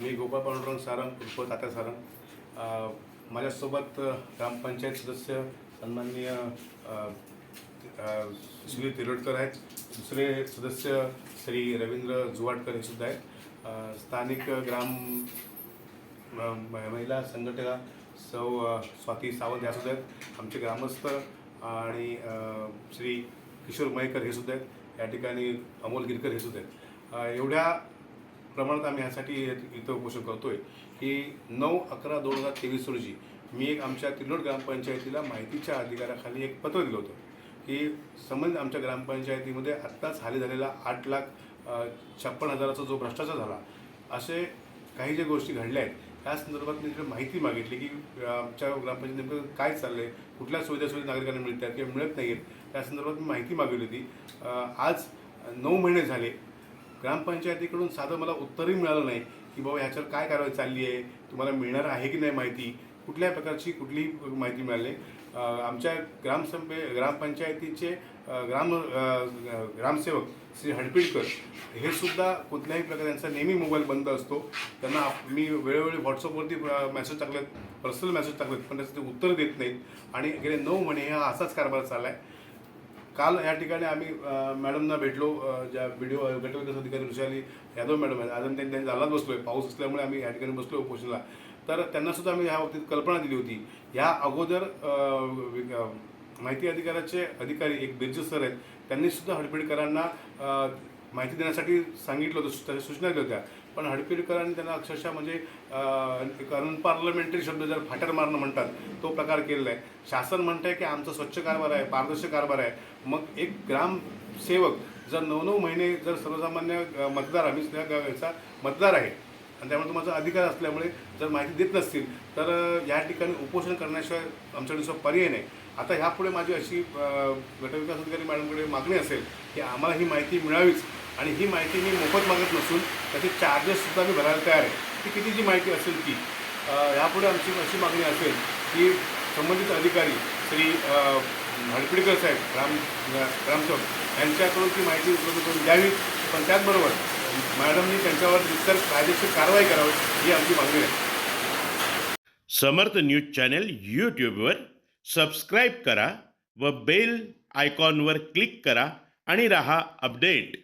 मी गोपाळ पांडुरंग सारंग उर्फ तात्या सारंग. माझ्यासोबत ग्रामपंचायत सदस्य सन्माननीय सुनील तिरोडकर आहेत. दुसरे सदस्य श्री रवींद्र जुवाडकर हे सुद्धा आहेत. स्थानिक ग्राम महिला संघटना सौ स्वाती सावंत या सुद्धा आहेत. आमचे ग्रामस्थ आणि श्री किशोर मयेकर हे सुद्धा आहेत. या ठिकाणी अमोल गिरकर हे सुद्धा आहेत. एवढ्या प्रमाणात आम्ही यासाठी इथं उपोषण करतोय. की नऊ अकरा दोन हजार तेवीस रोजी मी एक आमच्या तिलोड ग्रामपंचायतीला माहितीच्या अधिकाराखाली एक पत्र दिलं होतं. की संबंधित आमच्या ग्रामपंचायतीमध्ये आत्ताच हाली झालेला आठ लाख छप्पन हजाराचा जो भ्रष्टाचार झाला असे काही ज्या गोष्टी घडल्या आहेत त्या संदर्भात मी तिकडे माहिती मागितली की आमच्या ग्रामपंचायत नेमकं काय चाललं आहे कुठल्या सुविधा सुविधा नागरिकांना मिळतात किंवा मिळत नाही आहेत त्या संदर्भात मी माहिती मागवली होती. आज नऊ महिने झाले ग्रामपंचायतीकडून साधं मला उत्तरही मिळालं नाही की बाबा ह्याच्यावर काय कारवाई चालली आहे तुम्हाला मिळणार आहे की नाही माहिती कुठल्याही प्रकारची कुठलीही माहिती मिळाली आमच्या ग्रामसभे ग्रामपंचायतीचे ग्राम ग्रामसेवक श्री हडपीडकर हे सुद्धा कुठल्याही प्रकारे त्यांचा नेहमी मोबाईल बंद असतो. त्यांना मी वेळोवेळी व्हॉट्सअपवरती मेसेज टाकलेत पर्सनल मेसेज टाकलेत पण त्याचं ते उत्तर देत नाहीत. आणि गेले नऊ महिने हा असाच कारभार चालला आहे काल या ठिकाणी आम्ही मॅडमना भेटलो ज्या व्हिडिओ गटविकास अधिकारी वृषाली यादव मॅडम आहेत. आज त्यांनी झालाच जालात बसलोय. पाऊस असल्यामुळे आम्ही या ठिकाणी बसलो उपोषणाला. तर त्यांना सुद्धा आम्ही ह्या बाबतीत कल्पना दिली होती. ह्या अगोदर माहिती अधिकाराचे अधिकारी एक बिरजू सर आहेत त्यांनी सुद्धा हडपिडकरांना माहिती देण्यासाठी सांगितलं होतं त्या सूचना दिल्या होत्या. पण हडपिडकरांनी त्यांना अक्षरशः म्हणजे अ, पार्लमेंटरी शब्द जर फाटर मारणं म्हणतात तो प्रकार केलेला आहे. शासन म्हणतंय की आमचा स्वच्छ कारभार आहे पारदर्शक कारभार आहे. मग एक ग्रामसेवक जर नऊ नऊ महिने जर सर्वसामान्य मतदार आम्ही त्या मतदार आहे. आणि त्यामुळे तो माझा अधिकार असल्यामुळे जर माहिती देत नसतील तर या ठिकाणी उपोषण करण्याशिवाय आमच्याकडे दुसरा पर्याय नाही. आता ह्यापुढे माझी अशी गटविकास अधिकारी मॅडमकडे मागणी असेल की आम्हाला ही माहिती मिळावीच. आणि ही माहिती मी मोफत मागत नसून त्याचे चार्जेससुद्धा मी भरायला तयार आहे. ती कितीची माहिती असेल ती? ह्यापुढे आमची अशी मागणी असेल की संबंधित अधिकारी श्री हडपिडकर साहेब राम ग्रामसेवक यांच्याकडून ती माहिती उपलब्ध करून द्यावी. पण त्याचबरोबर मॅडमनी त्यांच्यावर इतर कायदेशीर कारवाई करावी ही आमची मागणी आहे. समर्थ न्यूज चॅनल यूट्यूबवर सबस्क्राईब करा व बेल आयकॉनवर क्लिक करा आणि रहा अपडेट.